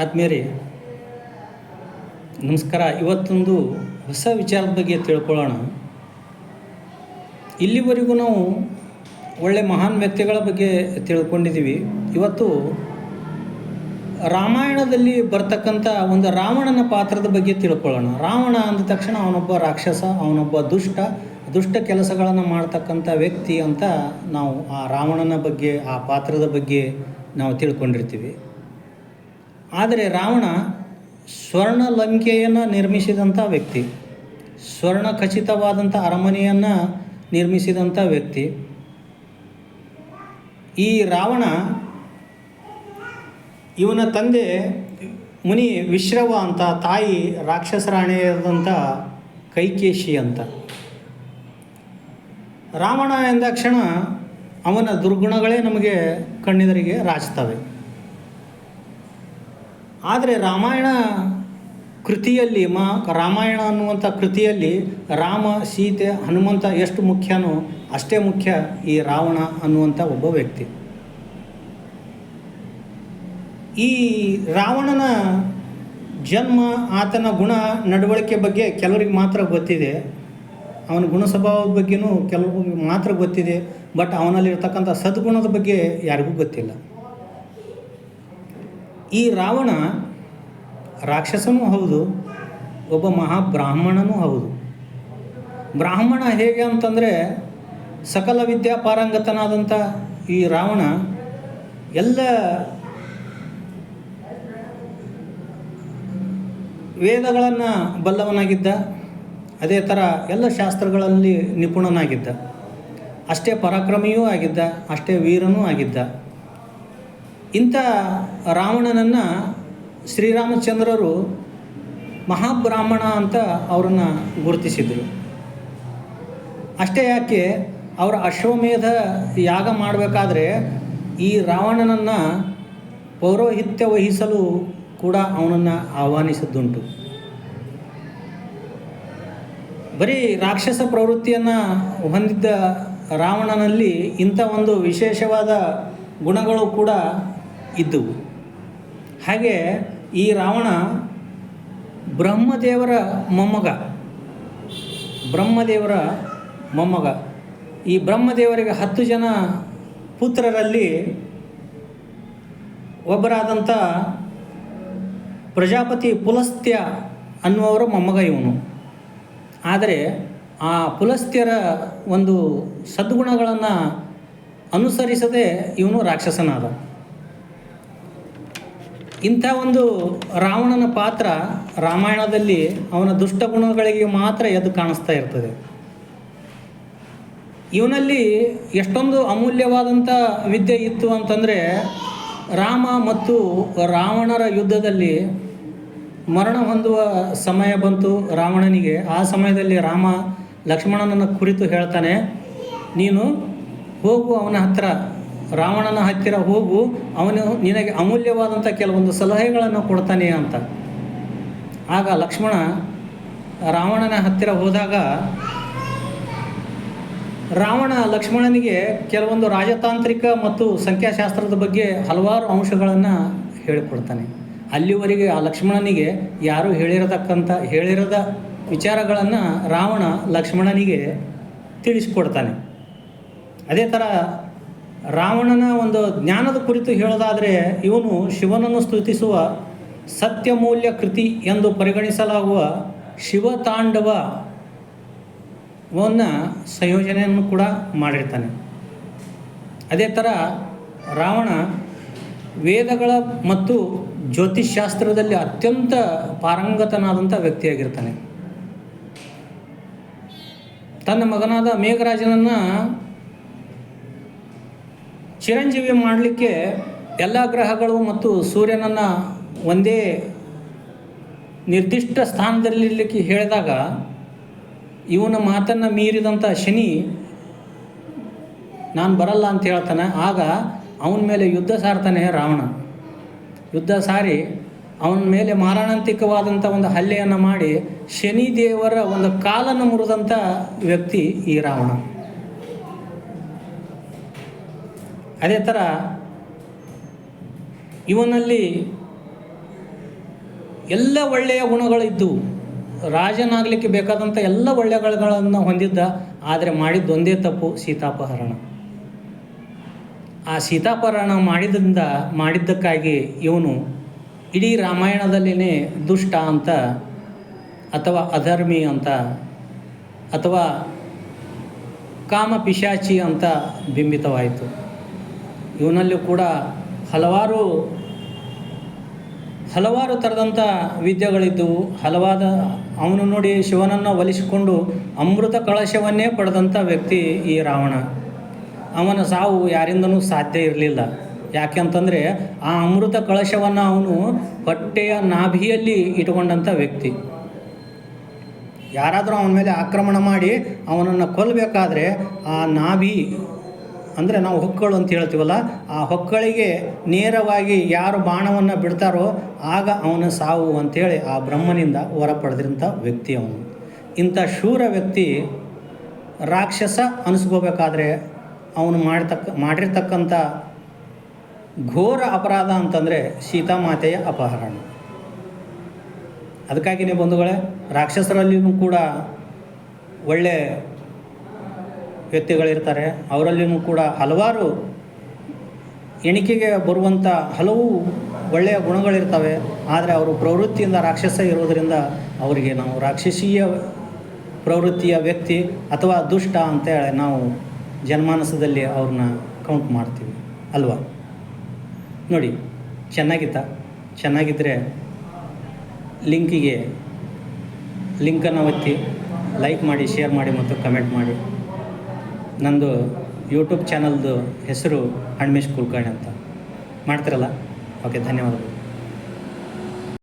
ಆದ್ಮೇಲೆ ನಮಸ್ಕಾರ. ಇವತ್ತೊಂದು ಹೊಸ ವಿಚಾರದ ಬಗ್ಗೆ ತಿಳ್ಕೊಳ್ಳೋಣ. ಇಲ್ಲಿವರೆಗೂ ನಾವು ಒಳ್ಳೆ ಮಹಾನ್ ವ್ಯಕ್ತಿಗಳ ಬಗ್ಗೆ ತಿಳ್ಕೊಂಡಿದ್ದೀವಿ. ಇವತ್ತು ರಾಮಾಯಣದಲ್ಲಿ ಬರ್ತಕ್ಕಂಥ ಒಂದು ರಾವಣನ ಪಾತ್ರದ ಬಗ್ಗೆ ತಿಳ್ಕೊಳ್ಳೋಣ. ರಾವಣ ಅಂದ ತಕ್ಷಣ ಅವನೊಬ್ಬ ರಾಕ್ಷಸ, ಅವನೊಬ್ಬ ದುಷ್ಟ ದುಷ್ಟ ಕೆಲಸಗಳನ್ನು ಮಾಡ್ತಕ್ಕಂಥ ವ್ಯಕ್ತಿ ಅಂತ ನಾವು ಆ ರಾವಣನ ಬಗ್ಗೆ, ಆ ಪಾತ್ರದ ಬಗ್ಗೆ ನಾವು ತಿಳ್ಕೊಂಡಿರ್ತೀವಿ. ಆದರೆ ರಾವಣ ಸ್ವರ್ಣ ಲಂಕೆಯನ್ನು ನಿರ್ಮಿಸಿದಂಥ ವ್ಯಕ್ತಿ ಸ್ವರ್ಣ ಖಚಿತವಾದಂಥ ಅರಮನೆಯನ್ನು ನಿರ್ಮಿಸಿದಂಥ ವ್ಯಕ್ತಿ. ಈ ರಾವಣ ಇವನ ತಂದೆ ಮುನಿ ವಿಶ್ರವ ಅಂತ, ತಾಯಿ ರಾಕ್ಷಸರಾಣಿಯಾದಂಥ ಕೈಕೇಶಿ ಅಂತ. ರಾವಣ ಎಂದಾಕ್ಷಣ ಅವನ ದುರ್ಗುಣಗಳೇ ನಮಗೆ ಕಣ್ಣೆದುರಿಗೆ ರಾಚ್ತವೆ ಆದರೆ ರಾಮಾಯಣ ಕೃತಿಯಲ್ಲಿ ಮಾ ರಾಮಾಯಣ ಅನ್ನುವಂಥ ಕೃತಿಯಲ್ಲಿ ರಾಮ, ಸೀತೆ, ಹನುಮಂತ ಎಷ್ಟು ಮುಖ್ಯನೋ ಅಷ್ಟೇ ಮುಖ್ಯ ಈ ರಾವಣ ಅನ್ನುವಂಥ ಒಬ್ಬ ವ್ಯಕ್ತಿ. ಈ ರಾವಣನ ಜನ್ಮ, ಆತನ ಗುಣ, ನಡವಳಿಕೆ ಬಗ್ಗೆ ಕೆಲವರಿಗೆ ಮಾತ್ರ ಗೊತ್ತಿದೆ. ಅವನ ಗುಣ ಸ್ವಭಾವದ ಬಗ್ಗೆನೂ ಕೆಲವರಿಗೆ ಮಾತ್ರ ಗೊತ್ತಿದೆ. ಬಟ್ ಅವನಲ್ಲಿರ್ತಕ್ಕಂಥ ಸದ್ಗುಣದ ಬಗ್ಗೆ ಯಾರಿಗೂ ಗೊತ್ತಿಲ್ಲ. ಈ ರಾವಣ ರಾಕ್ಷಸನೂ ಹೌದು, ಒಬ್ಬ ಮಹಾಬ್ರಾಹ್ಮಣನೂ ಹೌದು. ಬ್ರಾಹ್ಮಣ ಹೇಗೆ ಅಂತಂದರೆ ಸಕಲ ವಿದ್ಯಾ ಪಾರಂಗತನಾದಂಥ ಈ ರಾವಣ ಎಲ್ಲ ವೇದಗಳನ್ನು ಬಲ್ಲವನಾಗಿದ್ದ, ಅದೇ ಥರ ಎಲ್ಲ ಶಾಸ್ತ್ರಗಳಲ್ಲಿ ನಿಪುಣನಾಗಿದ್ದ. ಅಷ್ಟೇ ಪರಾಕ್ರಮಿಯೂ ಆಗಿದ್ದ, ಅಷ್ಟೇ ವೀರನೂ ಆಗಿದ್ದ. ಇಂಥ ರಾವಣನನ್ನು ಶ್ರೀರಾಮಚಂದ್ರರು ಮಹಾಬ್ರಾಹ್ಮಣ ಅಂತ ಅವರನ್ನು ಗುರುತಿಸಿದರು. ಅಷ್ಟೇ ಯಾಕೆ, ಅವರ ಅಶ್ವಮೇಧ ಯಾಗ ಮಾಡಬೇಕಾದ್ರೆ ಈ ರಾವಣನನ್ನು ಪೌರೋಹಿತ್ಯ ವಹಿಸಲು ಕೂಡ ಅವನನ್ನು ಆಹ್ವಾನಿಸಿದ್ದುಂಟು. ಬರೀ ರಾಕ್ಷಸ ಪ್ರವೃತ್ತಿಯನ್ನು ಹೊಂದಿದ್ದ ರಾವಣನಲ್ಲಿ ಇಂಥ ಒಂದು ವಿಶೇಷವಾದ ಗುಣಗಳು ಕೂಡ ಇದ್ದವು ಹಾಗೆ ಈ ರಾವಣ ಬ್ರಹ್ಮದೇವರ ಮೊಮ್ಮಗ. ಬ್ರಹ್ಮದೇವರ ಮೊಮ್ಮಗ. ಈ ಬ್ರಹ್ಮದೇವರಿಗೆ ಹತ್ತು ಜನ ಪುತ್ರರಲ್ಲಿ ಒಬ್ಬರಾದಂಥ ಪ್ರಜಾಪತಿ ಪುಲಸ್ತ್ಯ ಅನ್ನುವರ ಮೊಮ್ಮಗ ಇವನು. ಆದರೆ ಆ ಪುಲಸ್ತ್ಯರ ಒಂದು ಸದ್ಗುಣಗಳನ್ನು ಅನುಸರಿಸದೆ ಇವನು ರಾಕ್ಷಸನಾದ. ಇಂಥ ಒಂದು ರಾವಣನ ಪಾತ್ರ ರಾಮಾಯಣದಲ್ಲಿ ಅವನ ದುಷ್ಟ ಗುಣಗಳಿಗೆ ಮಾತ್ರ ಎದ್ದು ಕಾಣಿಸ್ತಾ ಇರ್ತದೆ. ಇವನಲ್ಲಿ ಎಷ್ಟೊಂದು ಅಮೂಲ್ಯವಾದಂಥ ವಿದ್ಯೆ ಇತ್ತು ಅಂತಂದರೆ ರಾಮ ಮತ್ತು ರಾವಣರ ಯುದ್ಧದಲ್ಲಿ ಮರಣ ಹೊಂದುವ ಸಮಯ ಬಂತು ರಾವಣನಿಗೆ. ಆ ಸಮಯದಲ್ಲಿ ರಾಮ ಲಕ್ಷ್ಮಣನನ್ನು ಕುರಿತು ಹೇಳ್ತಾನೆ, ನೀನು ಹೋಗು ಅವನ ಹತ್ತಿರ ರಾವಣನ ಹತ್ತಿರ ಹೋಗು, ಅವನು ನಿನಗೆ ಅಮೂಲ್ಯವಾದಂಥ ಕೆಲವೊಂದು ಸಲಹೆಗಳನ್ನು ಕೊಡ್ತಾನೆ ಅಂತ. ಆಗ ಲಕ್ಷ್ಮಣ ರಾವಣನ ಹತ್ತಿರ ಹೋದಾಗ, ರಾವಣ ಲಕ್ಷ್ಮಣನಿಗೆ ಕೆಲವೊಂದು ರಾಜತಾಂತ್ರಿಕ ಮತ್ತು ಸಂಖ್ಯಾಶಾಸ್ತ್ರದ ಬಗ್ಗೆ ಹಲವಾರು ಅಂಶಗಳನ್ನು ಹೇಳಿಕೊಡ್ತಾನೆ. ಅಲ್ಲಿವರೆಗೆ ಆ ಲಕ್ಷ್ಮಣನಿಗೆ ಯಾರೂ ಹೇಳಿರತಕ್ಕಂಥ, ಹೇಳಿರದ ವಿಚಾರಗಳನ್ನು ರಾವಣ ಲಕ್ಷ್ಮಣನಿಗೆ ತಿಳಿಸ್ಕೊಡ್ತಾನೆ. ಅದೇ ಥರ ರಾವಣನ ಒಂದು ಜ್ಞಾನದ ಕುರಿತು ಹೇಳೋದಾದರೆ ಇವನು ಶಿವನನ್ನು ಸ್ತುತಿಸುವ ಸತ್ಯಮೂಲ್ಯ ಕೃತಿ ಎಂದು ಪರಿಗಣಿಸಲಾಗುವ ಶಿವ ವನ್ನು ಸಂಯೋಜನೆಯನ್ನು ಕೂಡ ಮಾಡಿರ್ತಾನೆ. ಅದೇ ಥರ ರಾವಣ ವೇದಗಳ ಮತ್ತು ಜ್ಯೋತಿಷ್ಶಾಸ್ತ್ರದಲ್ಲಿ ಅತ್ಯಂತ ಪಾರಂಗತನಾದಂಥ ವ್ಯಕ್ತಿಯಾಗಿರ್ತಾನೆ. ತನ್ನ ಮಗನಾದ ಮೇಘರಾಜನನ್ನು ಚಿರಂಜೀವಿ ಮಾಡಲಿಕ್ಕೆ ಎಲ್ಲ ಗ್ರಹಗಳು ಮತ್ತು ಸೂರ್ಯನನ್ನು ಒಂದೇ ನಿರ್ದಿಷ್ಟ ಸ್ಥಾನದಲ್ಲಿರಲಿಕ್ಕೆ ಹೇಳಿದಾಗ ಇವನ ಮಾತನ್ನು ಮೀರಿದಂಥ ಶನಿ ನಾನು ಬರಲ್ಲ ಅಂತ ಹೇಳ್ತಾನೆ. ಆಗ ಅವನ ಮೇಲೆ ಯುದ್ಧ ಸಾರ್ತಾನೆ ರಾವಣ. ಯುದ್ಧ ಸಾರಿ ಅವನ ಮೇಲೆ ಮಾರಣಾಂತಿಕವಾದಂಥ ಒಂದು ಹಲ್ಲೆಯನ್ನು ಮಾಡಿ ಶನಿ ದೇವರ ಒಂದು ಕಾಲನ್ನು ಮುರಿದಂಥ ವ್ಯಕ್ತಿ ಈ ರಾವಣ. ಅದೇ ಥರ ಇವನಲ್ಲಿ ಎಲ್ಲ ಒಳ್ಳೆಯ ಗುಣಗಳಿದ್ದವು ರಾಜನಾಗಲಿಕ್ಕೆ ಬೇಕಾದಂಥ ಎಲ್ಲ ಒಳ್ಳೆಯ ಗುಣಗಳನ್ನು ಹೊಂದಿದ್ದ, ಆದರೆ ಮಾಡಿದ್ದೊಂದೇ ತಪ್ಪು, ಸೀತಾಪಹರಣ. ಆ ಸೀತಾಪಹರಣ ಮಾಡಿದ್ರಿಂದ, ಮಾಡಿದ್ದಕ್ಕಾಗಿ ಇವನು ಇಡೀ ರಾಮಾಯಣದಲ್ಲಿನೇ ದುಷ್ಟ ಅಂತ ಅಥವಾ ಅಧರ್ಮಿ ಅಂತ ಅಥವಾ ಕಾಮ ಪಿಶಾಚಿ ಅಂತ ಬಿಂಬಿತವಾಯಿತು. ಇವನಲ್ಲಿ ಕೂಡ ಹಲವಾರು ಹಲವಾರು ಥರದಂಥ ವಿದ್ಯೆಗಳಿದ್ದವು. ಹಲವಾದ, ಅವನು ನೋಡಿ ಶಿವನನ್ನು ಒಲಿಸಿಕೊಂಡು ಅಮೃತ ಕಳಶವನ್ನೇ ಪಡೆದಂಥ ವ್ಯಕ್ತಿ ಈ ರಾವಣ. ಅವನ ಸಾವು ಯಾರಿಂದನೂ ಸಾಧ್ಯ ಇರಲಿಲ್ಲ. ಯಾಕೆಂತಂದರೆ ಆ ಅಮೃತ ಕಳಶವನ್ನು ಅವನು ಹೊಟ್ಟೆಯ ನಾಭಿಯಲ್ಲಿ ಇಟ್ಕೊಂಡಂಥ ವ್ಯಕ್ತಿ. ಯಾರಾದರೂ ಅವನ ಮೇಲೆ ಆಕ್ರಮಣ ಮಾಡಿ ಅವನನ್ನು ಕೊಲ್ಲಬೇಕಾದ್ರೆ ಆ ನಾಭಿ ಅಂದರೆ ನಾವು ಹೊಕ್ಕಳು ಅಂತ ಹೇಳ್ತೀವಲ್ಲ, ಆ ಹೊಕ್ಕಳಿಗೆ ನೇರವಾಗಿ ಯಾರು ಬಾಣವನ್ನು ಬಿಡ್ತಾರೋ ಆಗ ಅವನ ಸಾವು ಅಂಥೇಳಿ ಆ ಬ್ರಹ್ಮನಿಂದ ಹೊರ ಪಡೆದಿರಂಥ ವ್ಯಕ್ತಿ ಅವನು. ಇಂಥ ಶೂರ ವ್ಯಕ್ತಿ ರಾಕ್ಷಸ ಅನಿಸ್ಕೋಬೇಕಾದ್ರೆ ಅವನು ಮಾಡ್ತಕ್ಕ, ಮಾಡಿರ್ತಕ್ಕಂಥ ಘೋರ ಅಪರಾಧ ಅಂತಂದರೆ ಸೀತಾಮಾತೆಯ ಅಪಹರಣ. ಅದಕ್ಕಾಗಿಯೇ ಬಂಧುಗಳೇ ರಾಕ್ಷಸರಲ್ಲಿಯೂ ಕೂಡ ಒಳ್ಳೆ ವ್ಯಕ್ತಿಗಳಿರ್ತಾರೆ ಅವರಲ್ಲಿಯೂ ಕೂಡ ಹಲವಾರು ಎಣಿಕೆಗೆ ಬರುವಂಥ ಹಲವು ಒಳ್ಳೆಯ ಗುಣಗಳಿರ್ತವೆ. ಆದರೆ ಅವರು ಪ್ರವೃತ್ತಿಯಿಂದ ರಾಕ್ಷಸ ಇರೋದರಿಂದ ಅವರಿಗೆ ನಾವು ರಾಕ್ಷಸೀಯ ಪ್ರವೃತ್ತಿಯ ವ್ಯಕ್ತಿ ಅಥವಾ ದುಷ್ಟ ಅಂತೇಳಿ ನಾವು ಜನಮಾನಸದಲ್ಲಿ ಅವ್ರನ್ನ ಕೌಂಟ್ ಮಾಡ್ತೀವಿ ಅಲ್ವಾ? ನೋಡಿ, ಚೆನ್ನಾಗಿತ್ತ? ಚೆನ್ನಾಗಿದ್ದರೆ ಲಿಂಕಿಗೆ ಲಿಂಕನ್ನು ಒತ್ತಿ ಲೈಕ್ ಮಾಡಿ ಶೇರ್ ಮಾಡಿ ಮತ್ತು ಕಮೆಂಟ್ ಮಾಡಿ. ನಂದು ಯೂಟ್ಯೂಬ್ ಚಾನಲ್ದು ಹೆಸರು ಹಣ್ಮೇಶ್ ಕುಲಕರ್ಣಿ ಅಂತ. ಮಾಡ್ತಿರಲ್ಲ? ಓಕೆ ಧನ್ಯವಾದಗಳು.